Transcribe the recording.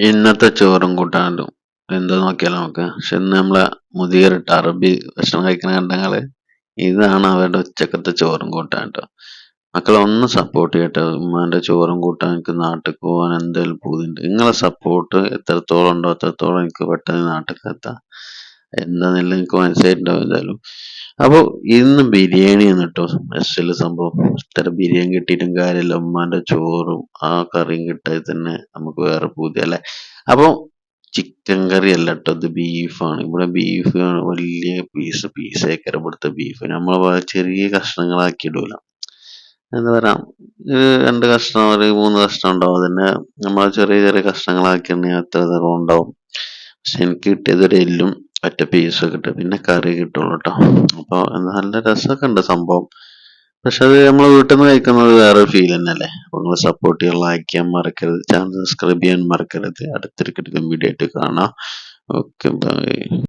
ഇന്നത്തെ ചോറും കൂട്ടാണ്ടും എന്താ നോക്കിയാലും നമുക്ക്? പക്ഷെ ഇന്ന് നമ്മളെ മുതിയറിട്ട് അറബി ഭക്ഷണം കഴിക്കണ കണ്ടങ്ങൾ ഇതാണ് അവരുടെ ഉച്ചക്കത്തെ ചോറും കൂട്ടാണ്ടോ മക്കളെ ഒന്ന് സപ്പോർട്ട് ചെയ്യട്ടെ. ഉമ്മാന്റെ ചോറും കൂട്ടാൻ എനിക്ക് നാട്ടിൽ പോകാൻ എന്തെങ്കിലും പോകുന്നുണ്ട് നിങ്ങളെ സപ്പോർട്ട് എത്രത്തോളം ഉണ്ടോ അത്രത്തോളം എനിക്ക് പെട്ടെന്ന് നാട്ടിൽ എത്താം. എന്താന്നില്ല എനിക്ക് മനസ്സിലായിട്ടുണ്ടാവും എന്തായാലും. അപ്പോൾ ഇന്ന് ബിരിയാണി ആണ് കേട്ടോ സംഭവം. ഇത്ര ബിരിയാണി കിട്ടിയിട്ടും കാര്യമില്ല. ഉമ്മാന്റെ ചോറും ആ കറിയും കിട്ടാതെ തന്നെ നമുക്ക് വേറെ പൂതി അല്ലേ? അപ്പോൾ ചിക്കൻ കറി അല്ല കേട്ടോ ഇത് ബീഫാണ് ഇവിടെ ബീഫ് വലിയ പീസ് പീസേക്കര ഇവിടുത്തെ ബീഫ് നമ്മൾ ചെറിയ കഷ്ണങ്ങളാക്കി ഇടൂല. എന്താ പറയാ രണ്ട് കഷ്ണം ഒരു മൂന്ന് കഷ്ണം ഉണ്ടാവും. അതന്നെ നമ്മൾ ചെറിയ ചെറിയ കഷ്ണങ്ങളാക്കി അത്ര തരം ഉണ്ടാവും പക്ഷെ എനിക്ക് കിട്ടിയത് ഒരു എല്ലും ഒറ്റ പീസ് കിട്ടും പിന്നെ കറി കിട്ടുള്ളൂ കേട്ടോ അപ്പോൾ നല്ല രസമൊക്കെ ഉണ്ട് സംഭവം. പക്ഷെ അത് നമ്മൾ വീട്ടിൽ നിന്ന് കഴിക്കുന്നത് വേറെ ഫീൽ തന്നെയല്ലേ? അപ്പോൾ നിങ്ങൾ സപ്പോർട്ട് ചെയ്യാൻ ലൈക്ക് ചെയ്യാൻ മറക്കരുത്. ചാനൽ സബ്സ്ക്രൈബ് ചെയ്യാൻ മറക്കരുത്. അടുത്തൊരു കിട്ടുന്ന വീഡിയോ ആയിട്ട് കാണാം. Okay bye